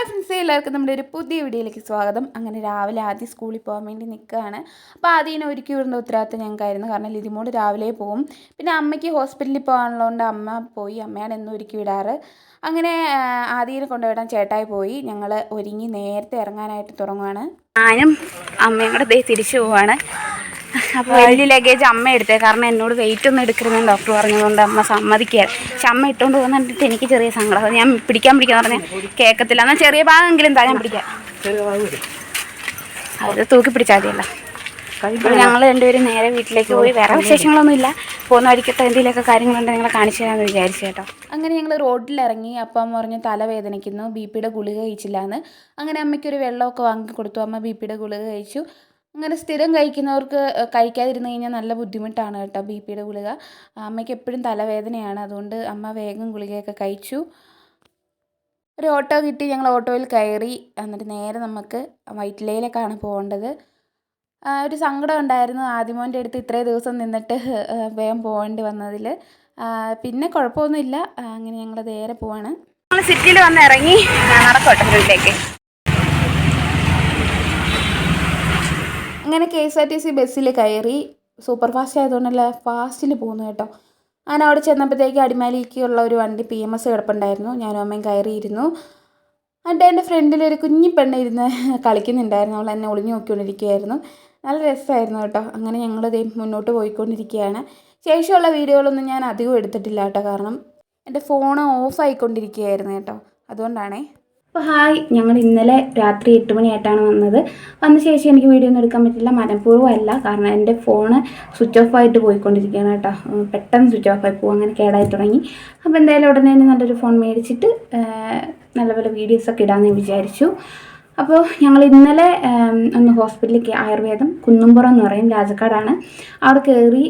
Hi friends എല്ലാവർക്കും നമ്മുടെ ഒരു പുതിയ വീഡിയോയിലേക്ക് സ്വാഗതം. അങ്ങനെ രാവിലെ ആദ്യം സ്കൂളിൽ പോകാൻ വേണ്ടി നിൽക്കുകയാണ്. അപ്പോൾ ആദ്യം ഒരുക്കി വിടുന്ന ഉത്തരവാദിത്തം ഞങ്ങൾക്കായിരുന്നു. കാരണം ലിതിമോട് രാവിലെ പോകും. പിന്നെ അമ്മയ്ക്ക് ഹോസ്പിറ്റലിൽ പോകാനുള്ളതുകൊണ്ട് അമ്മ പോയി. അമ്മയാണ് എന്നും ഒരുക്കി വിടാറ്. അങ്ങനെ ആദ്യം കൊണ്ടുവിടാൻ ചേട്ടായി പോയി. ഞങ്ങൾ ഒരുങ്ങി നേരത്തെ ഇറങ്ങാനായിട്ട് തുടങ്ങുകയാണ് ഞാനും അമ്മയും കൂടെ ദേ തിരിച്ചു പോവാണ്. അപ്പോൾ വലിയ ലഗേജ് അമ്മ എടുത്തേ. കാരണം എന്നോട് വെയിറ്റ് ഒന്നും എടുക്കരുതെന്ന് ഡോക്ടർ പറഞ്ഞതുകൊണ്ട് അമ്മ സമ്മതിക്കുക പക്ഷെ അമ്മ ഇട്ടുകൊണ്ട് പോകുന്ന കണ്ടിട്ട് എനിക്ക് ചെറിയ സങ്കടം. ഞാൻ പിടിക്കാൻ പിടിക്കാന്ന് പറഞ്ഞാൽ കേൾക്കത്തില്ല എന്നാൽ ചെറിയ ഭാഗമെങ്കിലും താ ഞാൻ പിടിക്കാം. അത് തൂക്കി പിടിച്ചാൽ മതിയല്ലോ. അപ്പോൾ ഞങ്ങൾ രണ്ടുപേരും നേരെ വീട്ടിലേക്ക് പോയി. വേറെ വിശേഷങ്ങളൊന്നുമില്ല പോകുന്ന വഴിക്കത്തെ എന്തെങ്കിലുമൊക്കെ കാര്യങ്ങളുണ്ടെങ്കിൽ നിങ്ങളെ കാണിച്ചു തരാമെന്ന് വിചാരിച്ചു കേട്ടോ. അങ്ങനെ ഞങ്ങൾ റോഡിലിറങ്ങി. അപ്പം അമ്മ പറഞ്ഞു തല വേദനിക്കുന്നു. ബി പിയുടെ ഗുളിക കഴിച്ചില്ല എന്ന് അങ്ങനെ അമ്മയ്ക്കൊരു വെള്ളമൊക്കെ വാങ്ങി കൊടുത്തു അമ്മ ബി പിയുടെ ഗുളിക കഴിച്ചു. അങ്ങനെ സ്ഥിരം കഴിക്കുന്നവർക്ക് കഴിക്കാതിരുന്ന് കഴിഞ്ഞാൽ നല്ല ബുദ്ധിമുട്ടാണ് കേട്ടോ ബി പിയുടെ ഗുളിക. അമ്മയ്ക്ക് എപ്പോഴും തലവേദനയാണ്. അതുകൊണ്ട് അമ്മ വേഗം ഗുളികയൊക്കെ കഴിച്ചു. ഒരു ഓട്ടോ കിട്ടി ഞങ്ങൾ ഓട്ടോയിൽ കയറി. എന്നിട്ട് നേരെ നമുക്ക് വൈറ്റിലയിലേക്കാണ് പോകേണ്ടത്. ഒരു സങ്കടം ഉണ്ടായിരുന്നു. ആദിമോന്റെ അടുത്ത് ഇത്രയും ദിവസം നിന്നിട്ട് വേഗം പോകേണ്ടി വന്നതിൽ. പിന്നെ കുഴപ്പമൊന്നുമില്ല. അങ്ങനെ ഞങ്ങൾ നേരെ പോവാണ്. നമ്മൾ സിറ്റിയിൽ വന്ന് ഇറങ്ങി നടക്കോട്ടെ വീട്ടിലേക്ക് അങ്ങനെ K S R T C ബസ്സിൽ കയറി സൂപ്പർ ഫാസ്റ്റ് ആയതുകൊണ്ടല്ല ഫാസ്റ്റിൽ പോകുന്നു കേട്ടോ. അങ്ങനെ അവിടെ ചെന്നപ്പോഴത്തേക്ക് അടിമാലിക്കുള്ള ഒരു വണ്ടി പി എം എസ് കിടപ്പുണ്ടായിരുന്നു. ഞാനും അമ്മയും കയറിയിരുന്നു. എന്നിട്ട് എന്റെ ഫ്രണ്ടിൽ ഒരു കുഞ്ഞി പെണ്ണ് ഇരുന്ന് കളിക്കുന്നുണ്ടായിരുന്നു. അവൾ എന്നെ ഒളിഞ്ഞു നോക്കിക്കൊണ്ടിരിക്കുകയായിരുന്നു. നല്ല രസമായിരുന്നു കേട്ടോ. അങ്ങനെ ഞങ്ങൾ ഇതേ മുന്നോട്ട് പോയിക്കൊണ്ടിരിക്കുകയാണ്. ശേഷമുള്ള വീഡിയോകളൊന്നും ഞാൻ അധികം എടുത്തിട്ടില്ല കേട്ടോ. കാരണം എന്റെ ഫോൺ ഓഫ് ആയിക്കൊണ്ടിരിക്കുകയായിരുന്നു കേട്ടോ. അതുകൊണ്ടാണേ. അപ്പോൾ ഹായ് ഞങ്ങൾ ഇന്നലെ രാത്രി എട്ട് മണിയായിട്ടാണ് വന്നത്. വന്ന ശേഷം എനിക്ക് വീഡിയോ ഒന്നും എടുക്കാൻ പറ്റില്ല മനഃപൂർവമല്ല. കാരണം എന്റെ ഫോണ് സ്വിച്ച് ഓഫ് ആയിട്ട് പോയിക്കൊണ്ടിരിക്കുകയാണ് കേട്ടോ. പെട്ടെന്ന് സ്വിച്ച് ഓഫ് ആയി പോകും അങ്ങനെ കേടായി തുടങ്ങി. അപ്പോൾ എന്തായാലും ഉടനെ തന്നെ നല്ലൊരു ഫോൺ മേടിച്ചിട്ട് നല്ല പോലെ വീഡിയോസൊക്കെ ഇടാമെന്ന് വിചാരിച്ചു. അപ്പോൾ ഞങ്ങൾ ഇന്നലെ ഒന്ന് ഹോസ്പിറ്റലിലേക്ക് ആയുർവേദം കുന്നുംപുറം എന്ന് പറയും രാജക്കാടാണ്. അവിടെ കയറി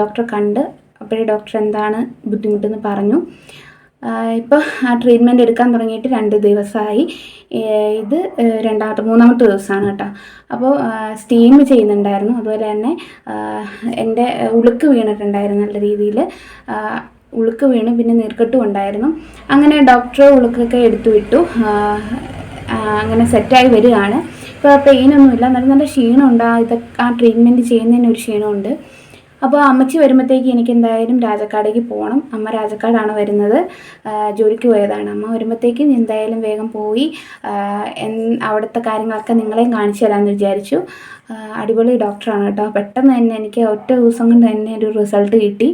ഡോക്ടറെ കണ്ട് അപ്പോഴേ ഡോക്ടർ എന്താണ് ബുദ്ധിമുട്ടെന്ന് പറഞ്ഞു. ഇപ്പോൾ ആ ട്രീറ്റ്മെന്റ് എടുക്കാൻ തുടങ്ങിയിട്ട് രണ്ട് ദിവസമായി ഇത് രണ്ടാമത്തെ മൂന്നാമത്തെ ദിവസമാണ് കേട്ടോ. അപ്പോൾ സ്റ്റീം ചെയ്യുന്നുണ്ടായിരുന്നു. അതുപോലെ തന്നെ എന്റെ ഉളുക്ക് വീണിട്ടുണ്ടായിരുന്നു നല്ല രീതിയിൽ ഉളുക്ക് വീണു പിന്നെ നീർക്കെട്ടും ഉണ്ടായിരുന്നു. അങ്ങനെ ഡോക്ടർ ഉളുക്കൊക്കെ എടുത്തു വിട്ടു. അങ്ങനെ സെറ്റായി വരികയാണ്. ഇപ്പോൾ പെയിനൊന്നുമില്ല നല്ല നല്ല ക്ഷീണമുണ്ട്. ഇതൊക്കെ ആ ട്രീറ്റ്മെന്റ് ചെയ്യുന്നതിന് ഒരു ക്ഷീണമുണ്ട്. അപ്പോൾ അമ്മച്ചി വരുമ്പോഴത്തേക്ക് എനിക്ക് എന്തായാലും രാജക്കാടേക്ക് പോകണം അമ്മ രാജക്കാടാണ് വരുന്നത്. ജോലിക്ക് പോയതാണ്. അമ്മ വരുമ്പോഴത്തേക്കും എന്തായാലും വേഗം പോയി അവിടുത്തെ കാര്യങ്ങളൊക്കെ നിങ്ങളെയും കാണിച്ചു തരാമെന്ന് വിചാരിച്ചു. അടിപൊളി ഡോക്ടറാണ് കേട്ടോ. പെട്ടെന്ന് തന്നെ എനിക്ക് ഒറ്റ ദിവസം കൊണ്ട് തന്നെ ഒരു റിസൾട്ട് കിട്ടി.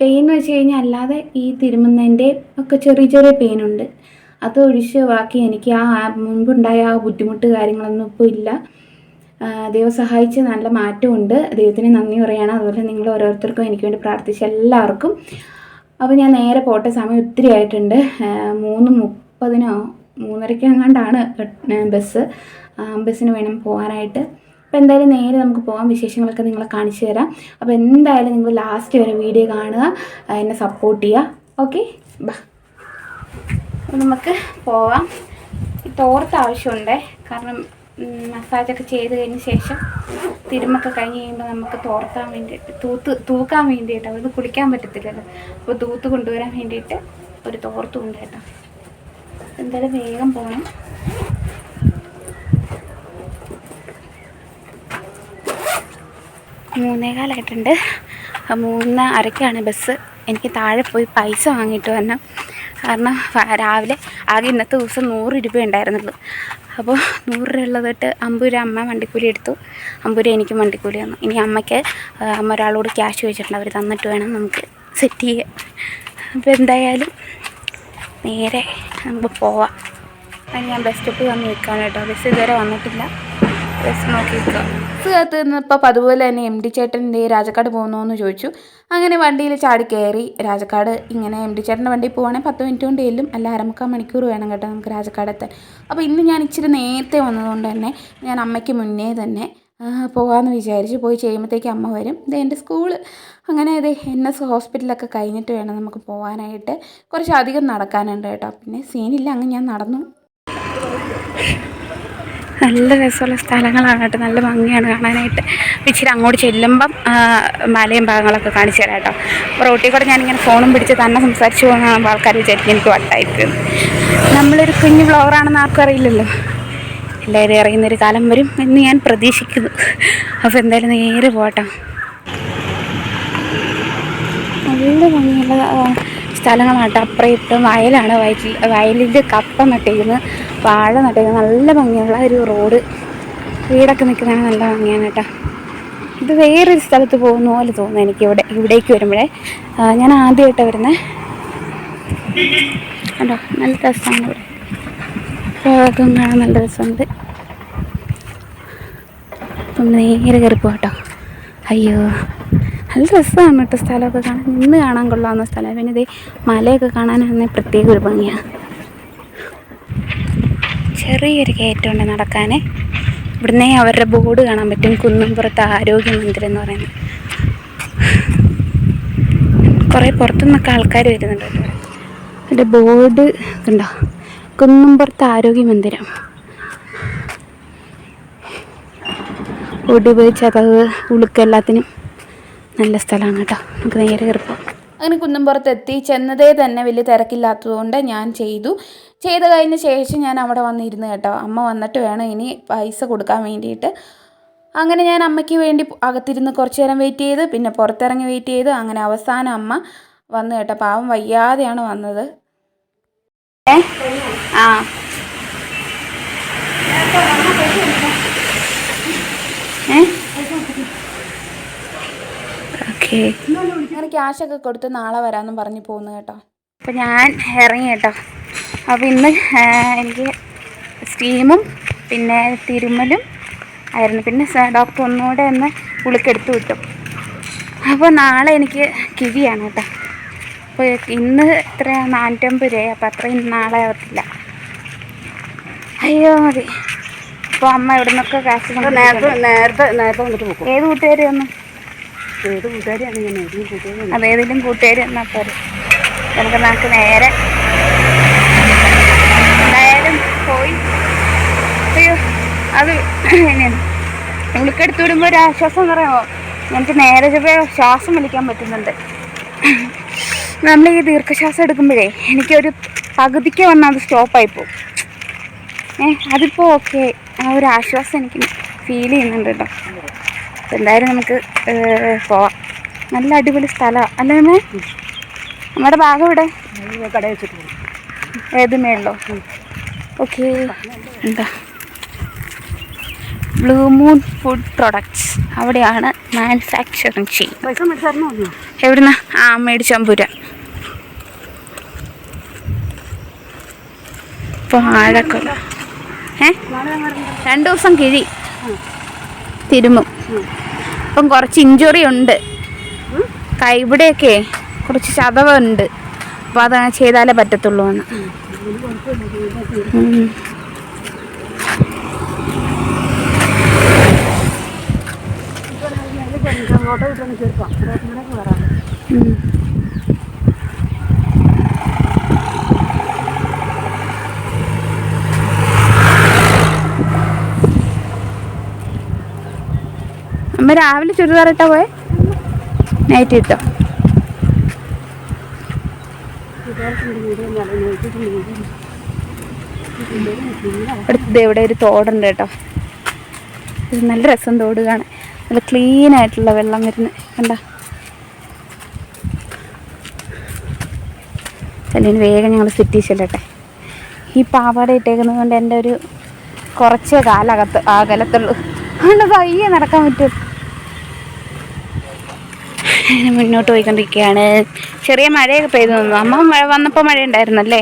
പെയിൻ എന്ന് വെച്ച് കഴിഞ്ഞാൽ അല്ലാതെ ഈ തിരുമുന്നതിന്റെ ഒക്കെ ചെറിയ ചെറിയ പെയിനുണ്ട്. ഒഴിച്ച് ബാക്കി എനിക്ക് ആ മുൻപുണ്ടായ ആ ബുദ്ധിമുട്ട് കാര്യങ്ങളൊന്നും ഇപ്പോൾ ഇല്ല. ദൈവം സഹായിച്ച് നല്ല മാറ്റമുണ്ട്. ദൈവത്തിന് നന്ദി പറയുകയാണ്. അതുപോലെ നിങ്ങൾ ഓരോരുത്തർക്കും എനിക്ക് വേണ്ടി പ്രാർത്ഥിച്ച എല്ലാവർക്കും. അപ്പോൾ ഞാൻ നേരെ പോട്ട. സമയം ഒത്തിരി ആയിട്ടുണ്ട്. മൂന്ന് മുപ്പതിനോ മൂന്നരയ്ക്ക് എങ്ങാണ്ടാണ് ബസ്. ബസ്സിന് വേണം പോകാനായിട്ട്. അപ്പോൾ എന്തായാലും നേരെ നമുക്ക് പോകാം. വിശേഷങ്ങളൊക്കെ നിങ്ങളെ കാണിച്ചു തരാം. അപ്പോൾ എന്തായാലും നിങ്ങൾ ലാസ്റ്റ് വരെ വീഡിയോ കാണുക. എന്നെ സപ്പോർട്ട് ചെയ്യുക. ഓക്കെ ബാ. നമുക്ക് പോവാം. തോർത്ത് ആവശ്യമുണ്ട്. കാരണം മസാജൊക്കെ ചെയ്ത് കഴിഞ്ഞ ശേഷം തിരുമൊക്കെ കഴിഞ്ഞ് കഴിയുമ്പോൾ നമുക്ക് തോർത്താൻ വേണ്ടിയിട്ട് തൂത്ത് തൂക്കാൻ വേണ്ടിയിട്ട് അത് കുളിക്കാൻ പറ്റത്തില്ലല്ലോ. അപ്പോൾ തൂത്ത് കൊണ്ടുവരാൻ വേണ്ടിയിട്ട് ഒരു തോർത്തും ഉണ്ട് കേട്ടോ. എന്തായാലും വേഗം പോകണം മൂന്നേകാലായിട്ടുണ്ട്. മൂന്ന് അരക്കാണ് ബസ്. എനിക്ക് താഴെ പോയി പൈസ വാങ്ങിയിട്ട് വരണം. കാരണം രാവിലെ ആകെ ഇന്നത്തെ ദിവസം നൂറ് രൂപ ഉണ്ടായിരുന്നുള്ളൂ. അപ്പോൾ നൂറ് രൂപ ഉള്ളത് അമ്പത് രൂപ അമ്മ വണ്ടിക്കൂലി എടുത്തു. അമ്പത് രൂപ എനിക്കും വണ്ടിക്കൂലി തന്നു. ഇനി അമ്മയ്ക്ക് അമ്മ ഒരാളോട് ക്യാഷ് ചോദിച്ചിട്ടുണ്ട്. അവർ തന്നിട്ട് വേണം നമുക്ക് സെറ്റ് ചെയ്യാൻ. അപ്പോൾ എന്തായാലും നേരെ നമുക്ക് പോവാം. അത് ഞാൻ ബസ് സ്റ്റോപ്പിൽ വന്ന് നിൽക്കുകയാണ് കേട്ടോ. ബസ് ഇതുവരെ വന്നിട്ടില്ല. ബസ് നോക്കി നിൽക്കാം. ബസ് കാത്ത് നിന്നപ്പോൾ അതുപോലെ തന്നെ എം ഡി ചേട്ടൻ ദേ രാജക്കാട് പോകുന്നു ചോദിച്ചു. അങ്ങനെ വണ്ടിയിൽ ചാടി കയറി രാജക്കാട് ഇങ്ങനെ എം ഡി ചേട്ടന്റെ വണ്ടി പോവുകയാണെങ്കിൽ പത്ത് മിനിറ്റ് കൊണ്ട് ചെല്ലും അല്ല അരമുക്കാൽ മണിക്കൂർ വേണം കേട്ടോ നമുക്ക് രാജക്കാട് എത്താൻ. അപ്പോൾ ഇന്ന് ഞാൻ ഇച്ചിരി നേരത്തെ വന്നതുകൊണ്ട് തന്നെ ഞാൻ അമ്മയ്ക്ക് മുന്നേ തന്നെ പോകാമെന്ന് വിചാരിച്ച് പോയി ചെയ്യുമ്പോഴത്തേക്ക് അമ്മ വരും. ഇത് എന്റെ സ്കൂൾ അങ്ങനെ ഇത് എൻ എസ് ഹോസ്പിറ്റലൊക്കെ കഴിഞ്ഞിട്ട് വേണം നമുക്ക് പോകാനായിട്ട് കുറച്ചധികം നടക്കാനുണ്ട് കേട്ടോ. പിന്നെ സീനില്ല അങ്ങ് ഞാൻ നടന്നു. നല്ല രസമുള്ള സ്ഥലങ്ങളാണ് കേട്ടോ. നല്ല ഭംഗിയാണ് കാണാനായിട്ട്. ഇച്ചിരി അങ്ങോട്ട് ചെല്ലുമ്പം മലയും ഭാഗങ്ങളൊക്കെ കാണിച്ചു തരാം കേട്ടോ. അപ്പോൾ റോട്ടിൽ കൂടെ ഞാനിങ്ങനെ ഫോണും പിടിച്ച് തന്നെ സംസാരിച്ചു പോകുന്ന ആൾക്കാർ വിചാരിക്കും എനിക്ക് വട്ടായിരിക്കും. നമ്മളൊരു കുഞ്ഞു വ്ളോഗറാണെന്ന് ആർക്കും അറിയില്ലല്ലോ. എല്ലാവരും അറിയുന്നൊരു കാലം വരും എന്ന് ഞാൻ പ്രതീക്ഷിക്കുന്നു. അപ്പോൾ എന്തായാലും നേരെ പോകട്ടോ നല്ല ഭംഗിയുള്ള ആ, സ്ഥലങ്ങളാണ്. കേട്ടോ അപ്പുറം വയലാണ്. വയറ്റിൽ വയലിൽ കപ്പ നട്ടിരിക്കുന്നത് വാഴ നട്ടിരിക്കുന്നത് നല്ല ഭംഗിയുള്ള ഒരു റോഡ്. വീടൊക്കെ നിൽക്കുന്നതാണ് നല്ല ഭംഗിയാണ് കേട്ടോ. ഇത് വേറൊരു സ്ഥലത്ത് പോകുന്ന പോലെ തോന്നുന്നു എനിക്ക് ഇവിടെ ഇവിടേക്ക് വരുമ്പോഴേ. ഞാൻ ആദ്യമായിട്ട് വരുന്നത് കണ്ടോ? നല്ല രസമാണ് ഇവിടെ. ഭാഗം കാണാൻ നല്ല രസമുണ്ട്. അപ്പം നേരെ കയറി പോട്ടോ അയ്യോ. നല്ല രസമാണ് കേട്ടോ സ്ഥലമൊക്കെ കാണാൻ. നിന്ന് കാണാൻ കൊള്ളാവുന്ന സ്ഥലമാണ് പിന്നെ ഇതേ മലയൊക്കെ കാണാനാണെങ്കിൽ പ്രത്യേക ഒരു ഭംഗിയാണ് ചെറിയൊരു കയറ്റമുണ്ട് നടക്കാൻ ഇവിടുന്ന് അവരുടെ ബോർഡ് കാണാൻ പറ്റും. കുന്നുംപുറത്ത് ആരോഗ്യ മന്ദിരം എന്ന് പറയുന്നത്. കുറേ പുറത്തുനിന്നൊക്കെ ആൾക്കാർ വരുന്നുണ്ട് അതിന്റെ ബോർഡ് ഉണ്ടോ കുന്നുംപുറത്ത് ആരോഗ്യ മന്ദിരം. ഒടിവ് ചതവ് ഉളുക്ക് എല്ലാത്തിനും. നല്ല സ്ഥലമാണ് കേട്ടോ. നമുക്ക് നേരെ കയറിപ്പോ അങ്ങനെ കുന്നംപുറത്ത് എത്തി ചെന്നതേ തന്നെ വലിയ തിരക്കില്ലാത്തതുകൊണ്ട് ഞാൻ ചെയ്തു. ചെയ്ത് കഴിഞ്ഞ ശേഷം ഞാൻ അവിടെ വന്നിരുന്നു കേട്ടോ. അമ്മ വന്നിട്ട് വേണം ഇനി പൈസ കൊടുക്കാൻ വേണ്ടിയിട്ട്. അങ്ങനെ ഞാൻ അമ്മയ്ക്ക് വേണ്ടി അകത്തിരുന്ന് കുറച്ച് നേരം വെയിറ്റ് ചെയ്ത് പിന്നെ പുറത്തിറങ്ങി വെയിറ്റ് ചെയ്ത് അങ്ങനെ അവസാനം അമ്മ വന്നു കേട്ടോ. പാവം വയ്യാതെയാണ് വന്നത്. ഏ? ആ. ഏ? ഓക്കേ അങ്ങനെ ക്യാഷൊക്കെ കൊടുത്ത് നാളെ വരാമെന്നും പറഞ്ഞ് പോകുന്നു കേട്ടോ. അപ്പോൾ ഞാൻ ഇറങ്ങി കേട്ടോ. അപ്പോൾ ഇന്ന് എനിക്ക് സ്റ്റീമും പിന്നെ തിരുമലും ആയിരുന്നു. പിന്നെ സ- ഡോക്ടർ ഒന്നുകൂടെ ഒന്ന് ഉളുക്കെടുത്ത് വിട്ടു. അപ്പോൾ നാളെ എനിക്ക് കിഴിയാണ് കേട്ടോ. അപ്പോൾ ഇന്ന് ഇത്ര നാനൂറ്റമ്പത് രൂപ അപ്പോൾ അത്രയും നാളെ ആവത്തില്ല. അയ്യോ മതി. അപ്പോൾ അമ്മ ഇവിടെ നിന്നൊക്കെ കാശ് നേരത്തെ. നേരത്തെ നേരത്തെ വന്നിട്ട് പോകും ഏത് കൂട്ടുകാരി ഒന്ന് ഏത് കൂട്ടുകാരിയാണ് ഞാൻ ഏത് കൂട്ടുകാരി എന്നാ കൂട്ടുകാരി എന്നാൽ പോരെ. നമുക്ക് നമുക്ക് നേരെ. എന്തായാലും പോയി. അയ്യോ അത് ഉളുക്കെടുത്ത് വിടുമ്പോൾ ഒരു ആശ്വാസം എന്ന് പറയുമോ? നമുക്ക് നേരെ ചെറിയ ശ്വാസം വലിക്കാൻ പറ്റുന്നുണ്ട്. നമ്മൾ ഈ ദീർഘശ്വാസം എടുക്കുമ്പോഴേ എനിക്കൊരു പകുതിക്ക് വന്നാൽ അത് സ്റ്റോപ്പായി പോകും. ഏ അതിപ്പോൾ ഓക്കെ ആ ഒരു ആശ്വാസം എനിക്ക് ഫീൽ ചെയ്യുന്നുണ്ട് കേട്ടോ. അപ്പോൾ എന്തായാലും നമുക്ക് പോവാം. നല്ല അടിപൊളി സ്ഥലമാണ് അല്ലേ അമ്മേ? നമ്മുടെ ഭാഗം ഇവിടെ ഏത് മേളിലോ? ഓക്കെ. എന്താ? ബ്ലൂ മൂൺ ഫുഡ് പ്രൊഡക്ട്സ് അവിടെയാണ് മാനുഫാക്ചറിങ് ചെയ്യുന്നത്. എവിടുന്ന? ആ മേടിച്ചമ്പൂര. ഇപ്പോൾ ആഴക്കൊല്ല ഏ? രണ്ട് ദിവസം കിഴി. തിരുമും. അപ്പം കുറച്ച് ഇഞ്ചുറി ഉണ്ട്. കൈവിടെയൊക്കെ കുറച്ച് ചതവുണ്ട്. അപ്പോൾ അത് ചെയ്താലേ പറ്റത്തുള്ളൂ എന്ന്. ചെറുപ്പം രാവിലെ ചുരിദാർ ഇട്ടാ പോയെ? നൈറ്റ് ഇട്ടോ? അടുത്ത് ഇവിടെ ഒരു തോടുണ്ട് കേട്ടോ. നല്ല രസം തോട് കാണാൻ. നല്ല ക്ലീൻ ആയിട്ടുള്ള വെള്ളം വരുന്നത് കണ്ട? അല്ലെങ്കിൽ വേഗം ഞങ്ങൾ സിറ്റി ചെല്ലട്ടെ. ഈ പാവാട ഇട്ടേക്കുന്നത് കൊണ്ട് എന്റെ ഒരു കുറച്ചേ കാലകത്ത് അകലത്തുള്ളൂ. അതുകൊണ്ട് പയ്യെ നടക്കാൻ പറ്റും. അങ്ങനെ മുന്നോട്ട് പോയിക്കൊണ്ടിരിക്കുകയാണ്. ചെറിയ മഴയൊക്കെ പെയ്തു നിന്നു. അമ്മ മഴ വന്നപ്പോൾ മഴ ഉണ്ടായിരുന്നല്ലേ?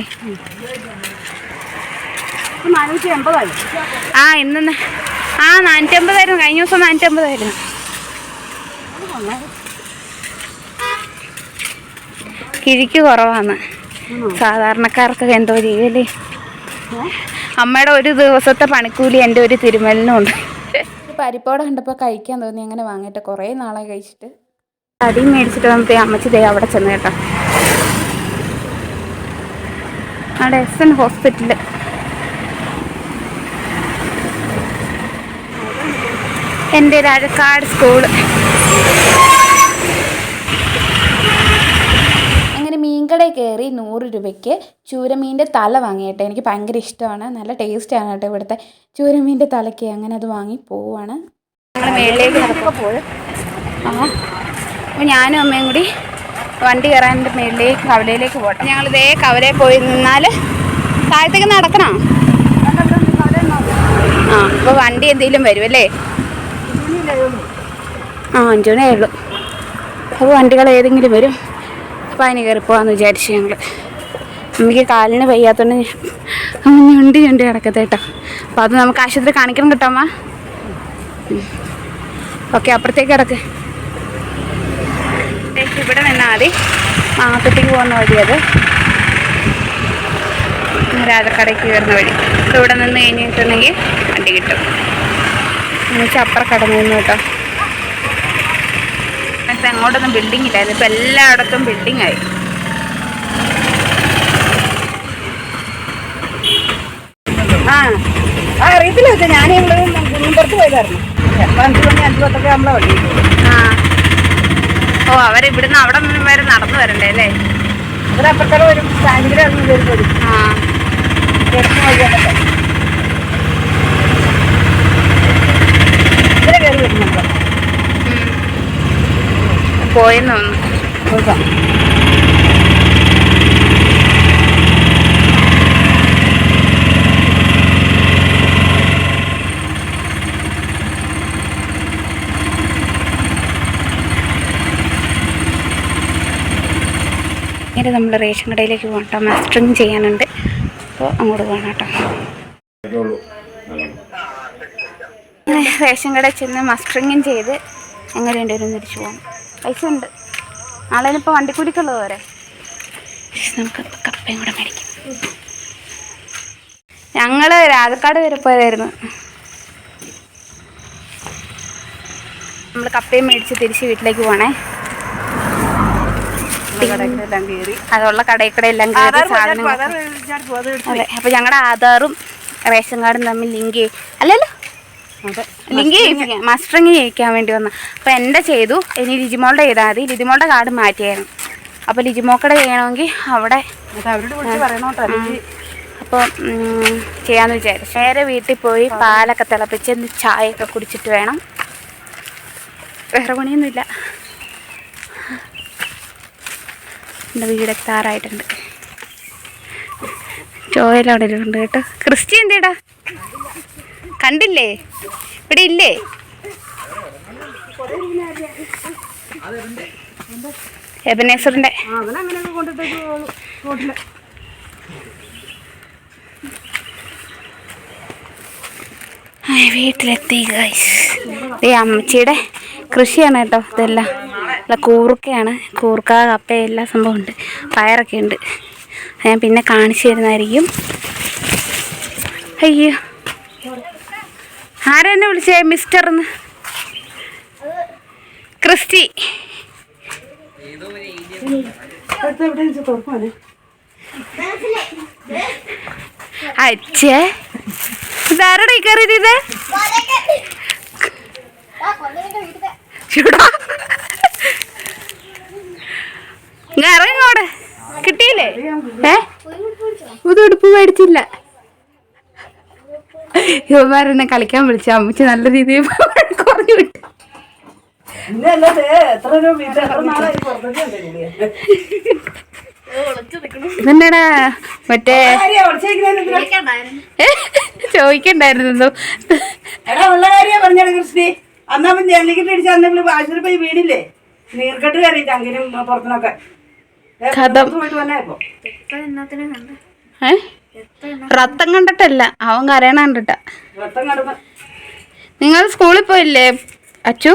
ആ ഇന്ന് ആ നാനൂറ്റമ്പതായിരുന്നു കഴിഞ്ഞ ദിവസം നാനൂറ്റമ്പതായിരുന്നു കിഴിക്ക് കുറവാണ്. സാധാരണക്കാർക്കൊക്കെ എന്തോ ചെയ്യല്ലേ അമ്മയുടെ ഒരു ദിവസത്തെ പണിക്കൂലി എന്റെ ഒരു തിരുമലിനുണ്ട്. പരിപ്പോടെ കണ്ടപ്പോൾ കഴിക്കാൻ തോന്നി. അങ്ങനെ വാങ്ങിയിട്ട് കുറേ നാളായി കഴിച്ചിട്ട്. അടി മേടിച്ചിട്ട് വന്നപ്പോ അമ്മച്ചി ദേ അവിടെ ചെന്ന് കേട്ടോ. അവിടെ എസ് എൻ ഹോസ്പിറ്റൽ എന്റെ രാജക്കാട് സ്കൂൾ. അങ്ങനെ മീൻകടയിൽ കയറി നൂറ് രൂപയ്ക്ക് ചൂരമീന്റെ തല വാങ്ങി കേട്ടോ എനിക്ക് ഭയങ്കര ഇഷ്ടമാണ്. നല്ല ടേസ്റ്റാണ് കേട്ടോ ഇവിടുത്തെ. ചൂരമീന്റെ തലയ്ക്ക് അങ്ങനെ അത് വാങ്ങി പോവാണ്. ഞങ്ങൾ മേളിലേക്ക് ആ അപ്പോൾ ഞാനും അമ്മയും കൂടി വണ്ടി കയറാൻ മേളിലേക്ക് കവലയിലേക്ക് പോട്ടെ. ഞങ്ങൾ ഇതേ കവലയിൽ പോയി നിന്നാൽ താഴത്തേക്ക് നടക്കണം? ആ അപ്പോൾ വണ്ടി എന്തെങ്കിലും വരും അല്ലേ? ആ അഞ്ചു മണിയേ ഉള്ളൂ അപ്പോൾ വണ്ടികൾ ഏതെങ്കിലും വരും. അപ്പോൾ അതിന് കയറി പോകാമെന്ന് വിചാരിച്ചു ഞങ്ങൾ അമ്മയ്ക്ക് കാലിന് വയ്യാത്തതുകൊണ്ട് അമ്മ ഞുണ്ടി ഞുണ്ടി കിടക്കത്തെ കേട്ടോ അപ്പോൾ അത് നമുക്ക് ആശുപത്രി കാണിക്കണം കേട്ടോ അമ്മ. ഓക്കെ അപ്പുറത്തേക്ക് കിടക്ക്. ദേ ഇവിടെ നിന്നാൽ മതി. മാത്തത്തേക്ക് പോകുന്ന വഴി അത് രാജക്കടയ്ക്ക് കയറുന്ന വഴി. ഇവിടെ നിന്ന് കഴിഞ്ഞിട്ടുണ്ടെങ്കിൽ വണ്ടി കിട്ടും. എന്നുവെച്ചാൽ അപ്പുറം കടന്നു നിന്ന് കേട്ടോ. ഇപ്പം അങ്ങോട്ടൊന്നും ബിൽഡിംഗ് ഇല്ലായിരുന്നു ഇപ്പം എല്ലായിടത്തും ബിൽഡിംഗ് ആയി. ആ. അറിയത്തില്ല. വെച്ചാൽ ഞാൻ ഇവിടെ പുറത്ത് പോയതായിരുന്നു. അഞ്ച് മണി അഞ്ച് പത്തൊക്കെ നമ്മളെ വണ്ടി. ആ. ഓ അവർ ഇവിടുന്ന് അവിടെ നിന്നും വരെ നടന്നു വരണ്ടേ അല്ലേ? പോയെന്നു വരും. വരും. ആ. കിടന്നു വഴിയാണല്ലോ ഇതിലെ കയറി വരുന്നുണ്ടോ പോയെന്ന് തോന്നുന്നു. ഇനി നമ്മൾ റേഷൻ കടയിലേക്ക് പോകട്ടോ കേട്ടോ. മസ്റ്ററിങ് ചെയ്യാനുണ്ട്. അപ്പോൾ അങ്ങോട്ട് പോകണം കേട്ടോ. റേഷൻ കടയിൽ ചെന്ന് മസ്റ്ററിങ്ങും ചെയ്ത് ഞങ്ങൾ രണ്ടുപേരും തിരിച്ചു പോകണം. പൈസ ഉണ്ട്. നാളെ ഇപ്പോൾ വണ്ടിക്കൂലിക്കുള്ളത് പക്ഷെ നമുക്ക് കപ്പയും കൂടെ മേടിക്കും. ഞങ്ങൾ രാജക്കാട് വരെ പോയതായിരുന്നു. നമ്മൾ കപ്പയും മേടിച്ച് തിരിച്ച് വീട്ടിലേക്ക് പോകണേ കയറി അതുള്ള കടയിൽ കൂടെ എല്ലാം കയറി സാധനങ്ങൾ. അതെ അപ്പൊ ഞങ്ങളുടെ ആധാറും റേഷൻ കാർഡും തമ്മിൽ ലിങ്ക് ചെയ്യും. അല്ലല്ലോ? ലിങ്ക് ചെയ്യിപ്പിക്കാം മസ്റ്ററിങ് ചെയ്യിക്കാൻ വേണ്ടി വന്ന. അപ്പോൾ എന്റെ ചെയ്തു. ഇനി ലിജിമോളുടെ ചെയ്താൽ മതി. ലിജിമോളുടെ കാർഡ് മാറ്റിയായിരുന്നു അപ്പോൾ ലിജിമോക്കടെ ചെയ്യണമെങ്കിൽ അവിടെ അപ്പോൾ ചെയ്യാമെന്ന് വിചാരിച്ചു. നേരെ വീട്ടിൽ പോയി പാലൊക്കെ തിളപ്പിച്ച് ചായയൊക്കെ കുടിച്ചിട്ട് വേണം. വേറെ പണിയൊന്നുമില്ല. എന്റെ വീടെത്താറായിട്ടുണ്ട് ചോയലവിടെ ഉണ്ട് കേട്ടോ. ക്രിസ്റ്റി എന്തേടാ കണ്ടില്ലേ? ഇവിടെ ഇല്ലേ? എബനേസറിന്റെ. വീട്ടിലെത്തി ഗൈസ് ഈ അമ്മച്ചിയുടെ കൃഷിയാണ് കേട്ടോ ഇതെല്ലാം. അല്ല കൂർക്കയാണ്. കൂർക്ക കപ്പ എല്ലാ സംഭവം ഉണ്ട്. പയറൊക്കെ ഉണ്ട്. ഞാൻ പിന്നെ കാണിച്ചു തരുന്നതായിരിക്കും. അയ്യോ. ആരെന്നെ വിളിച്ചേ? മിസ്റ്റർ എന്ന്. ക്രിസ്റ്റി. അച്ഛേ. ഇതാരുടെ കയറിയത് കയറി ഇത് ചൂടാ. ഇറങ്ങോടെ കിട്ടിയില്ലേ? ഏ? പുതുടുപ്പ് മേടിച്ചില്ല. ഇവന്മാരെന്നെ കളിക്കാൻ വിളിച്ച അമ്മച്ചി നല്ല രീതിയിൽ കുറഞ്ഞു വിട്ടു? ഇതെന്നാടാ? മറ്റേ? ചോദിക്കണ്ടായിരുന്നു എടാ ഉള്ള കാര്യാ പറഞ്ഞാണ് കൃഷ്ണി. അന്നാ ജനലിക്കിട്ട് ഇടിച്ച് അന്ന് ആശുപത്രി പോയി വീടില്ലേ? നീർക്കെട്ട് കയറി ചങ്കിനും പുറത്തിനൊക്കെ ഏ, കഥം. ഏ? റത്തം കണ്ടിട്ടല്ല. അവൻ കരയണ കണ്ടിട്ട. നിങ്ങൾ സ്കൂളിൽ പോയില്ലേ അച്ചു?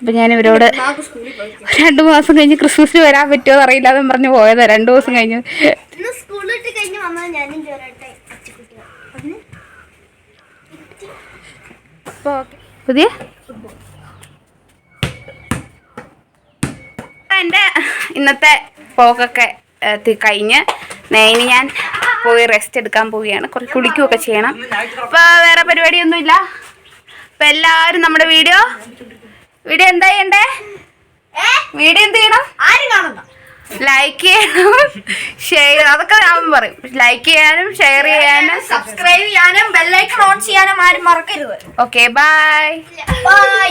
അപ്പൊ ഞാൻ ഇവരോട് രണ്ടു മാസം കഴിഞ്ഞ് ക്രിസ്മസിന് വരാൻ പറ്റുമോ അറിയില്ല എന്ന് പറഞ്ഞ് പോയതാ. രണ്ടു ദിവസം കഴിഞ്ഞ്. അതിന് പുതിയ? എന്റെ ഇന്നത്തെ പോക്കൊക്കെ കഴിഞ്ഞ്. ഇനി ഞാൻ പോയി റെസ്റ്റ് എടുക്കാൻ പോവുകയാണ്. കുറച്ച് കുളിക്കുകയൊക്കെ ചെയ്യണം. അപ്പോൾ വേറെ പരിപാടിയൊന്നുമില്ല. അപ്പം എല്ലാവരും നമ്മുടെ വീഡിയോ വീഡിയോ എന്താ ചെയ്യണ്ടേ? വീഡിയോ എന്ത് ചെയ്യണം? ലൈക്ക് ചെയ്യണം ഷെയർ അതൊക്കെ ഞാൻ പറയും. ലൈക്ക് ചെയ്യാനും ഷെയർ ചെയ്യാനും സബ്സ്ക്രൈബ് ചെയ്യാനും ബെല്ലൈക്കൺ ഓൺ ചെയ്യാനും ആരും മറക്കരുത്. Okay bye bye